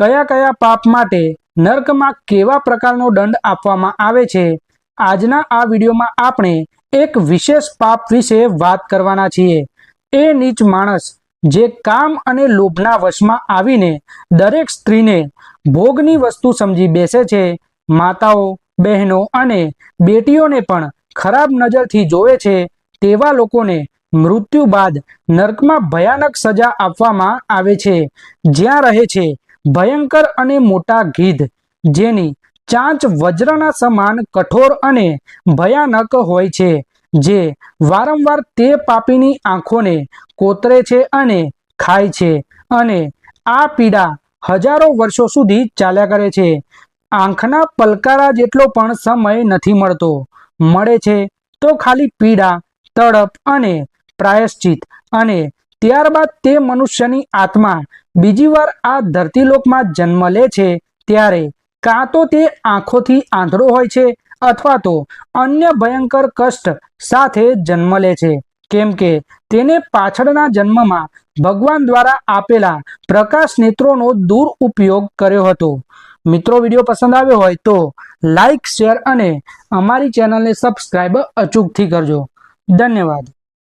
કયા કયા પાપ માટે નર્કમાં કેવા પ્રકારનો દંડ આપવામાં આવે છે? આજના આ વિડીયોમાં આપણે એક વિશેષ પાપ વિશે વાત કરવાના છીએ. એ નીચ માણસ જે કામ અને લોભના વશમાં આવીને દરેક સ્ત્રીને ભોગની વસ્તુ સમજી બેસે છે, માતાઓ, બહેનો અને બેટીઓને પણ ખરાબ નજરથી જોવે છે, તેવા લોકોને મૃત્યુ બાદ નર્કમાં ભયાનક સજા આપવામાં આવે છે. જ્યાં રહે છે ભયંકર અને મોટા ગીધ, જેની ચાંચ વજ્રના સમાન કઠોર અને ભયાનક હોય છે, જે વારંવાર તે પાપીની આંખોને કોતરે છે અને ખાય છે અને આ પીડા હજારો વર્ષો સુધી ચાલ્યા કરે છે. આંખના પલકારા જેટલો પણ સમય નથી મળતો, મળે છે તો ખાલી પીડા, તડપ અને પ્રાયશ્ચિત અને ત્યારબાદ તે મનુષ્યની આત્મા બીજી વાર આ ધરતીલોકમાં જન્મ લે છે, ત્યારે કાં તો તે આંખોથી આંધળો હોય છે અથવા તો અન્ય ભયંકર કષ્ટ સાથે જન્મ લે છે. કેમ કે તેને પાછળના જન્મમાં ભગવાન દ્વારા આપેલા પ્રકાશ નેત્રોનો દૂર ઉપયોગ કર્યો હતો. મિત્રો, વીડિયો પસંદ આવ્યો હોય તો લાઈક, શેર અને અમારી ચેનલને સબસ્ક્રાઈબ અચૂકથી કરજો. ધન્યવાદ.